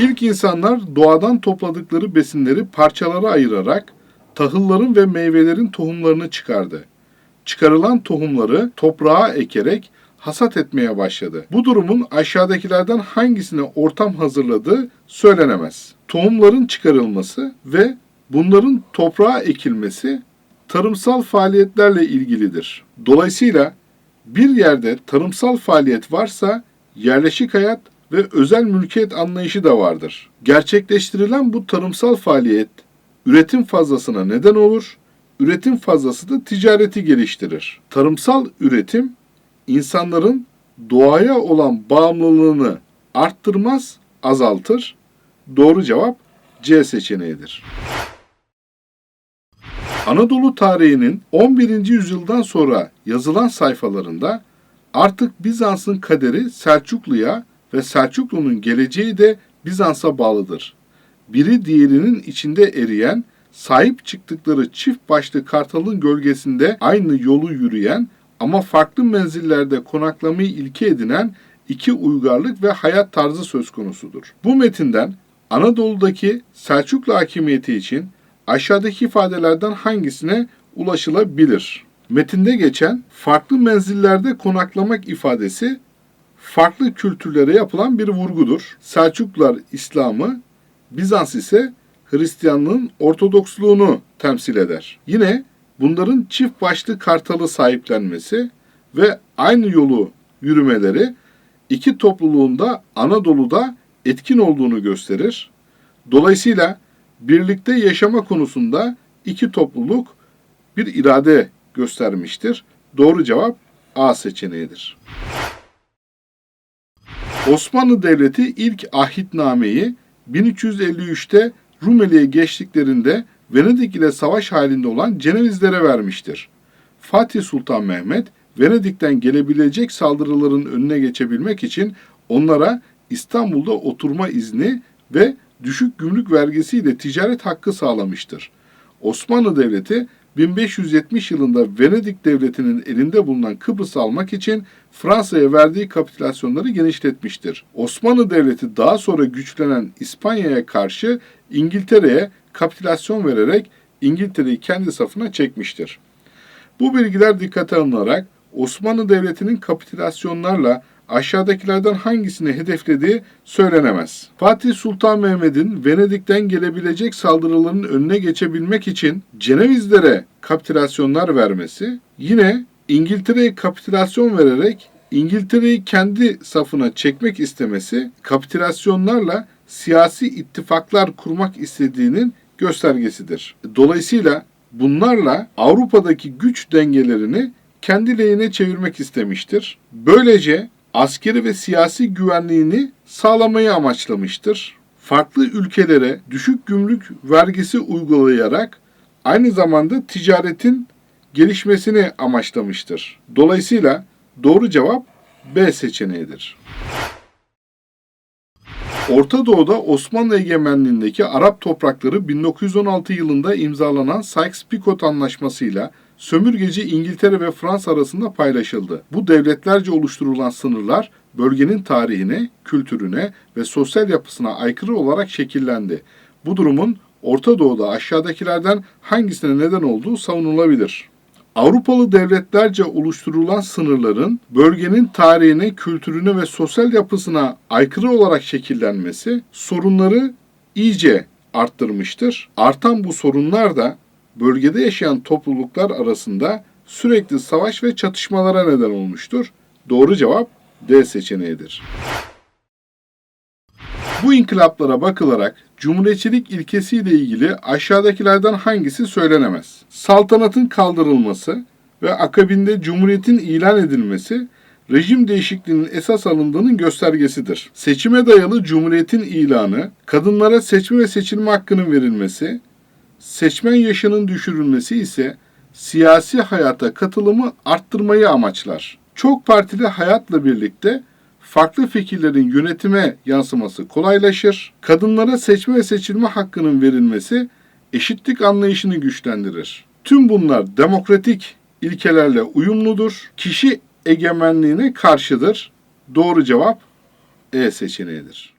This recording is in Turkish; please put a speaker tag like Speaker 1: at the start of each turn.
Speaker 1: İlk insanlar doğadan topladıkları besinleri parçalara ayırarak tahılların ve meyvelerin tohumlarını çıkardı. Çıkarılan tohumları toprağa ekerek hasat etmeye başladı. Bu durumun aşağıdakilerden hangisine ortam hazırladığı söylenemez. Tohumların çıkarılması ve bunların toprağa ekilmesi tarımsal faaliyetlerle ilgilidir. Dolayısıyla bir yerde tarımsal faaliyet varsa yerleşik hayat ve özel mülkiyet anlayışı da vardır. Gerçekleştirilen bu tarımsal faaliyet üretim fazlasına neden olur. Üretim fazlası da ticareti geliştirir. Tarımsal üretim insanların doğaya olan bağımlılığını arttırmaz, azaltır. Doğru cevap C seçeneğidir. Anadolu tarihinin 11. yüzyıldan sonra yazılan sayfalarında artık Bizans'ın kaderi Selçuklu'ya ve Selçuklu'nun geleceği de Bizans'a bağlıdır. Biri diğerinin içinde eriyen, sahip çıktıkları çift başlı kartalın gölgesinde aynı yolu yürüyen ama farklı menzillerde konaklamayı ilke edinen iki uygarlık ve hayat tarzı söz konusudur. Bu metinden Anadolu'daki Selçuklu hakimiyeti için aşağıdaki ifadelerden hangisine ulaşılabilir? Metinde geçen farklı menzillerde konaklamak ifadesi farklı kültürlere yapılan bir vurgudur. Selçuklular İslam'ı, Bizans ise Hristiyanlığın Ortodoksluğunu temsil eder. Yine bunların çift başlı kartalı sahiplenmesi ve aynı yolu yürümeleri iki topluluğunda Anadolu'da etkin olduğunu gösterir. Dolayısıyla birlikte yaşama konusunda iki topluluk bir irade göstermiştir. Doğru cevap A seçeneğidir. Osmanlı Devleti ilk ahitnameyi 1353'te Rumeli'ye geçtiklerinde Venedik ile savaş halinde olan Cenevizlere vermiştir. Fatih Sultan Mehmet, Venedik'ten gelebilecek saldırıların önüne geçebilmek için onlara İstanbul'da oturma izni ve düşük gümrük vergisiyle ticaret hakkı sağlamıştır. Osmanlı Devleti 1570 yılında Venedik Devleti'nin elinde bulunan Kıbrıs'ı almak için Fransa'ya verdiği kapitülasyonları genişletmiştir. Osmanlı Devleti daha sonra güçlenen İspanya'ya karşı İngiltere'ye kapitülasyon vererek İngiltere'yi kendi safına çekmiştir. Bu bilgiler dikkate alınarak Osmanlı Devleti'nin kapitülasyonlarla aşağıdakilerden hangisini hedeflediği söylenemez. Fatih Sultan Mehmet'in Venedik'ten gelebilecek saldırıların önüne geçebilmek için Cenevizlere kapitülasyonlar vermesi, yine İngiltere'ye kapitülasyon vererek İngiltere'yi kendi safına çekmek istemesi, kapitülasyonlarla siyasi ittifaklar kurmak istediğinin göstergesidir. Dolayısıyla bunlarla Avrupa'daki güç dengelerini kendi lehine çevirmek istemiştir. Böylece askeri ve siyasi güvenliğini sağlamayı amaçlamıştır. Farklı ülkelere düşük gümrük vergisi uygulayarak aynı zamanda ticaretin gelişmesini amaçlamıştır. Dolayısıyla doğru cevap B seçeneğidir. Orta Doğu'da Osmanlı egemenliğindeki Arap toprakları 1916 yılında imzalanan Sykes-Picot Anlaşması'yla sömürgeci İngiltere ve Fransa arasında paylaşıldı. Bu devletlerce oluşturulan sınırlar bölgenin tarihine, kültürüne ve sosyal yapısına aykırı olarak şekillendi. Bu durumun Orta Doğu'da aşağıdakilerden hangisine neden olduğu savunulabilir. Avrupalı devletlerce oluşturulan sınırların bölgenin tarihine, kültürüne ve sosyal yapısına aykırı olarak şekillenmesi sorunları iyice arttırmıştır. Artan bu sorunlar da bölgede yaşayan topluluklar arasında sürekli savaş ve çatışmalara neden olmuştur. Doğru cevap D seçeneğidir. Bu inkılaplara bakılarak cumhuriyetçilik ilkesiyle ilgili aşağıdakilerden hangisi söylenemez? Saltanatın kaldırılması ve akabinde cumhuriyetin ilan edilmesi rejim değişikliğinin esas alındığının göstergesidir. Seçime dayalı cumhuriyetin ilanı, kadınlara seçme ve seçilme hakkının verilmesi, seçmen yaşının düşürülmesi ise siyasi hayata katılımı arttırmayı amaçlar. Çok partili hayatla birlikte farklı fikirlerin yönetime yansıması kolaylaşır. Kadınlara seçme ve seçilme hakkının verilmesi eşitlik anlayışını güçlendirir. Tüm bunlar demokratik ilkelerle uyumludur. Kişi egemenliğine karşıdır. Doğru cevap E seçeneğidir.